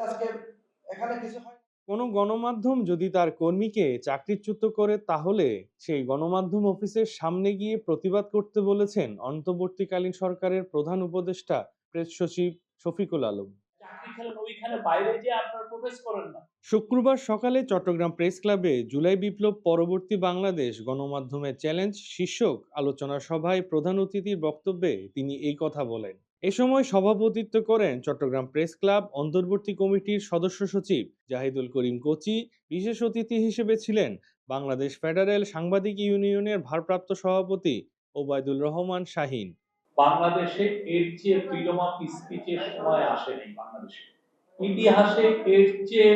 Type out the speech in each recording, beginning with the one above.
কিন্তু আজকে এখানে কিছু হয় কোনো গণমাধ্যম যদি তার কর্মীকে চাকরিচ্যুত করে তাহলে সেই গণমাধ্যম অফিসের সামনে গিয়ে প্রতিবাদ করতে বলেছেন অন্তর্বর্তীকালীন সরকারের প্রধান উপদেষ্টা প্রেস সচিব শফিকুল আলম। চাকরি খেলেন ওইখানে বাইরে যে আপনার প্রবেশ করেন না। শুক্রবার সকালে চট্টগ্রাম প্রেস ক্লাবে জুলাই বিপ্লব পরবর্তী বাংলাদেশ গণমাধ্যমের চ্যালেঞ্জ শীর্ষক আলোচনা সভায় প্রধান অতিথির বক্তব্যে তিনি এই কথা বলেন। এ সময় সভাপতিত্ব করেন চট্টগ্রাম প্রেস ক্লাব অন্তর্বর্তী কমিটির সদস্য সচিব জাহিদুল করিম কোচি। বিশেষ অতিথি হিসেবে ছিলেন বাংলাদেশ ফেডারেল সাংবাদিক ইউনিয়নের ভারপ্রাপ্ত সভাপতি ওবায়দুল রহমান শাহিন। বাংলাদেশে এর চেয়ে অফ স্পিচের সময় আসেনি বাংলাদেশে। ইতিহাসে এর চেয়ে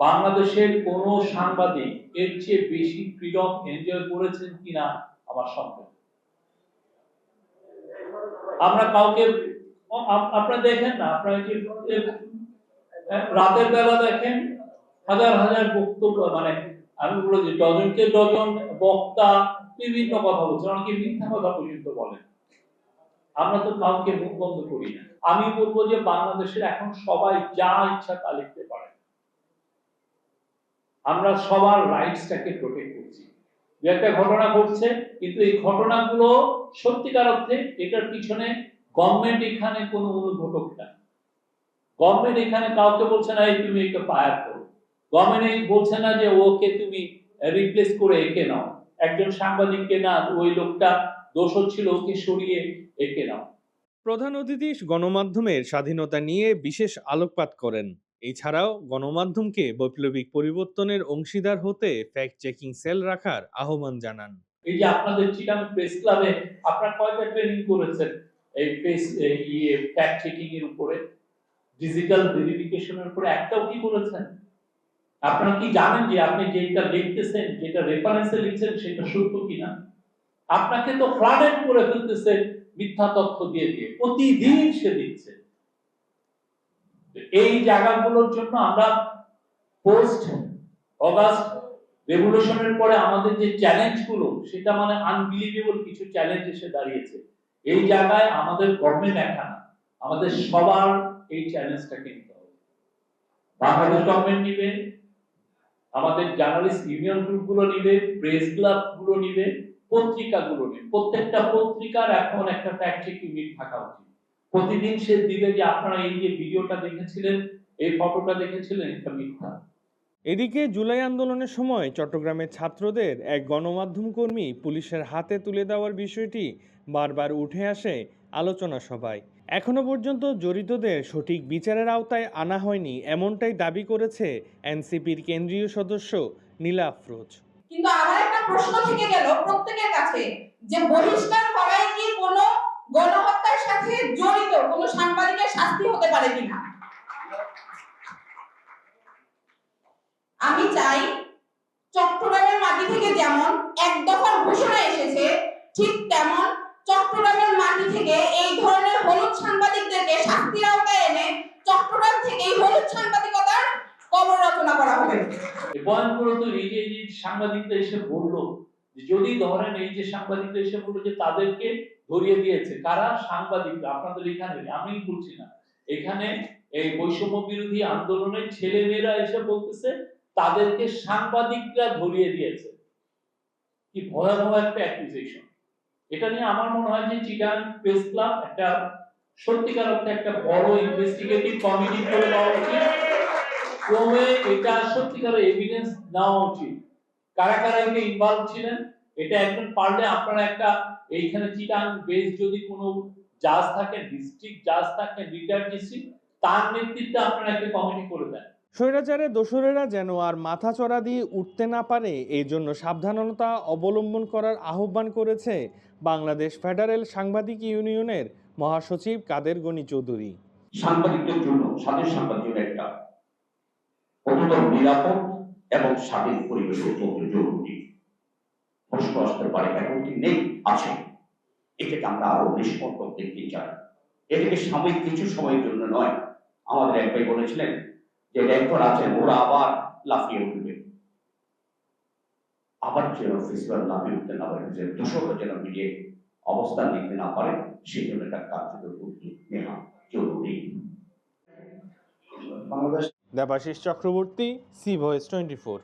বাংলাদেশের কোন সাংবাদিক এর চেয়ে বেশি ফ্রিডম এনজয় করেছেন কিনা আমার সন্দেহ। আমরা কাউকে আপনারা দেখেন না আপনারা এ, রাতের বেলা দেখেন? হাজার হাজার বক্তব্য মানে আমি বলব যে ডজনকে ডজন বক্তা বিভিন্ন কথা বলছে অনেকে মিথ্যা কথা পর্যন্ত বলেন। আমরা তো কাউকে মুখ বন্ধ করি না। আমি বলব যে বাংলাদেশের এখন সবাই যা ইচ্ছা তা লিখতে পারে। আমরা সবার রাইটসটাকে প্রোটেক্ট করছি। একটা ঘটনা ঘটছে, কিন্তু এই ঘটনাগুলো সত্যিকার অর্থে এটার পিছনে গভর্নমেন্ট এখানে কোনো অনুঘটক না। গভর্নমেন্ট এখানে কাউকে বলছে না, এই তুমি একে ফায়ার করো। গভর্নমেন্ট বলছে না যে, ওকে তুমি রিপ্লেস করে একে নাও। একজন সাংবাদিককে না, ওই লোকটা দোষর ছিল ওকে সরিয়ে একে নাও। প্রধান অতিথি গণমাধ্যমের স্বাধীনতা নিয়ে বিশেষ আলোকপাত করেন। এছাড়াও গণমাধ্যমকে বৈপ্লবিক পরিবর্তনের অংশীদার হতে ফ্যাক্ট চেকিং সেল রাখার আহ্বান জানান। এই যে আপনাদের চিটাং প্রেস ক্লাবে আপনারা কয়টা ট্রেনিং করেছেন? এই প্রেস ইয়ে ফ্যাক্ট চেকিং এর উপরে ডিজিটাল ভেরিফিকেশনের উপরে, একটাও কি করেছেন? আপনারা কি জানেন যে আপনি যেটা লিখতেছেন, যেটা রেফারেন্সে লিখছেন, সেটা সত্য কিনা? আপনাকে তো ফ্লাডেড করে ফেলতেছে মিথ্যা তথ্য দিয়ে দিয়ে। প্রতিদিন সে দিচ্ছে। এই জায়গাগুলোর জন্য আমরা পোস্ট অগাস্ট রেভলিউশনের পরে আমাদের যে চ্যালেঞ্জগুলো, সেটা মানে আনবিলিভেবল কিছু চ্যালেঞ্জ এসে দাঁড়িয়েছে। এই জায়গায় আমাদের গভর্নমেন্ট একা না আমাদের সবার এই চ্যালেঞ্জটাকে নিতে হবে। বাংলাদেশ গভর্নমেন্ট নিবে, আমাদের জার্নালিস্ট ইউনিয়ন গ্রুপগুলো নিবে প্রেস ক্লাবগুলো নিবে, পত্রিকাগুলো নিবে। প্রত্যেকটা পত্রিকার এখন একটা ফ্যাক্ট ইউনিট থাকা উচিত। প্রতিদিন সে দিবে যে আপনারা এই যে ভিডিওটা দেখেছিলেন এই ফটোটা দেখেছিলেন এটা মিথ্যা। এদিকে জুলাই আন্দোলনের সময় চট্টগ্রামের ছাত্রদের এক গণমাধ্যম কর্মী পুলিশের হাতে তুলে দেওয়ার বিষয়টি বারবার উঠে আসে আলোচনা সভায়। এখনও পর্যন্ত জড়িতদের সঠিক বিচারের আওতায় আনা হয়নি এমনটাই দাবি করেছে এনসিপির কেন্দ্রীয় সদস্য নীলা আফরোজ। কিন্তু আমার একটা প্রশ্ন থেকে গেল প্রত্যেকের কাছে যে বহিষ্কার করাই কি কোনো গণহত্যার সাথে জড়িত কোনো সাংবাদিকের শাস্তি হতে পারে কিনা। আমি চাই চট্টগ্রামের মাটি থেকে যেমন এক দফার ঘোষণা এসেছে, ঠিক তেমন চট্টগ্রামের মাটি থেকে এই ধরনের হলুদ সাংবাদিকদেরকে শাস্তির আওতায় এনে চট্টগ্রাম থেকে এই হলুদ সাংবাদিকতার কবর রচনা করা হবে। এই বয়ানগুলো তো এই যে, এই সাংবাদিকরা এসে বলল যদি ধরেন এই যে সাংবাদিকরা এসে বলল যে তাদেরকে ধরিয়ে দিয়েছে, কারা? সাংবাদিকরা, আপনাদের এখানে আমি বলছি না। এখানে এই বৈষম্য বিরোধী আন্দোলনের ছেলে মেয়েরা এসে বলতেছে, তাদেরকে সাংবাদিকরা ধরিয়ে দিয়েছে। কি ভয়াবহ একটা অ্যাকুইজিশন এটা নিয়ে আমার মনে হয় যে চিটান প্রেস ক্লাব একটা সত্যিকার অর্থে একটা বড় ইনভেস্টিগেটিভ কমিটি করে দেওয়া উচিত। ক্রমে এটা সত্যিকার এভিডেন্স নেওয়া উচিত। কারা কারা এতে ইনভলভ ছিলেন, এটা একজন পারলে আপনারা একটা এইখানে চিটাং বেস যদি কোনো জাজ থাকেন ডিস্ট্রিক্ট জাজ থাকেন রিটায়ার্ড ডিস্ট্রিক্ট তার নেতৃত্বে আপনারা একটা কমিটি করে দেন। স্বৈরাচারে দোসরেরা যেন আর মাথা চড়া দিয়ে উঠতে না পারে এই জন্য সাবধানতা অবলম্বন করার আহ্বান করেছে বাংলাদেশ ফেডারেল সাংবাদিক ইউনিয়নের মহাসচিব কাদের গনি চৌধুরী। সাংবাদিকদের জন্য স্বাধীন সাংবাদিকের একটা অত্যন্ত নিরাপদ এবং স্বাধীন পরিবেশ অত্যন্ত জরুরি। প্রশ্ন আসতে পারে এখন কি নেই আছে। এটাকে আমরা আরও নিষ্পত্তক দেখতে চাই? এটাকে সাময়িক কিছু সময়ের জন্য নয়। আমাদের এক ভাই বলেছিলেন যে রেকর্ড আছে ওরা আবার লাফিয়ে উঠবে। আবার যেন ফেস্টিভ্যাল লাফিয়ে উঠতে না পারে যে দূষকরা যেন মিডিয়ে অবস্থান নিতে না পারে সেই জন্য একটা কার্যকর উদ্যোগ নেওয়া জরুরি Bangladesh Debashish Chakraborty C voice twenty four.